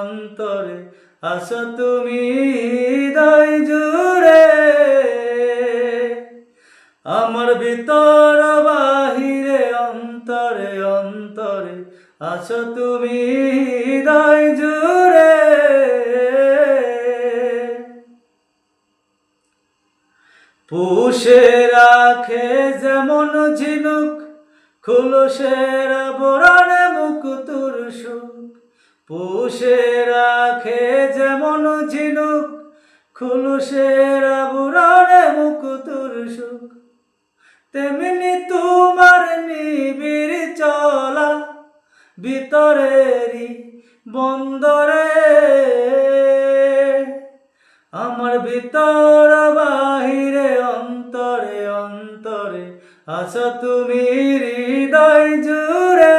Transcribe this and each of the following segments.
অন্তরে আসো তুমি হৃদয় জুড়ে। আমার ভিতর বাহিরে, অন্তরে অন্তরে আসো তুমি হৃদয় জুড়ে। পুষে রাখে যেমন ঝিনুক, খুলসের বরণে পুষে রাখে যেমন ঝিনুক, খুলসের বরণে মুখ তুর সুখ তেমনি তোমার নিবিড় চলা ভিতরেরই বন্দরে। আমার ভিতর বাহিরে, অন্তরে অন্তরে আছো তুমি হৃদয় জুড়ে।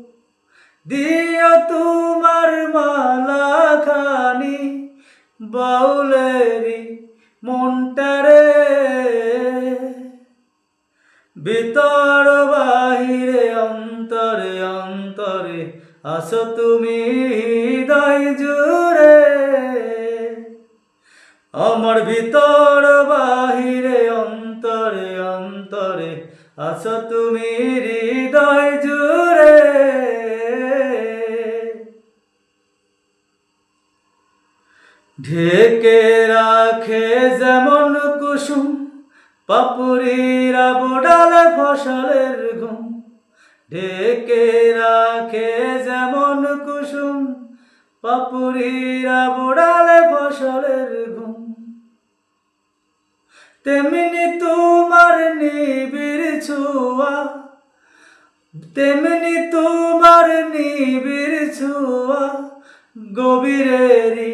দিও তোমার মালা খানি বাউলেরি মনটারে ভিতর বাহিরে, অন্তরে অন্তরে আসো তুমি হৃদয় জুড়ে। আমার ভিতর বাহিরে, অন্তরে অন্তরে আসো তুমি হৃদয় জুড়ে। ঢেকে রাখে যেমন কুসুম পাপুরিরা বোডালে ফসলের ঘুম। ঢেকে রাখে যেমন কুসুম পাপুরিরা বোডালে ফসলের ঘুম। তেমনি তোমার নিবিড় ছুয়া, তেমনি তোমার নিবিড় ছুয়া, গভীরেরই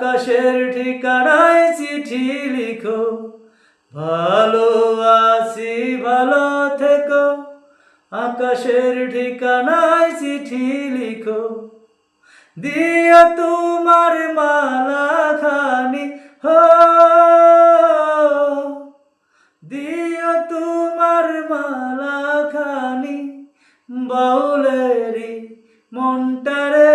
আকাশের ঠিকানায় চিঠি লিখো। ভালো আসি ভালো থেকো। আকাশের ঠিকানায় চিঠি লিখো। দিও তোমার মালা খানি হো। দিও তোমার মালা খানি বাউলেরি মনটারে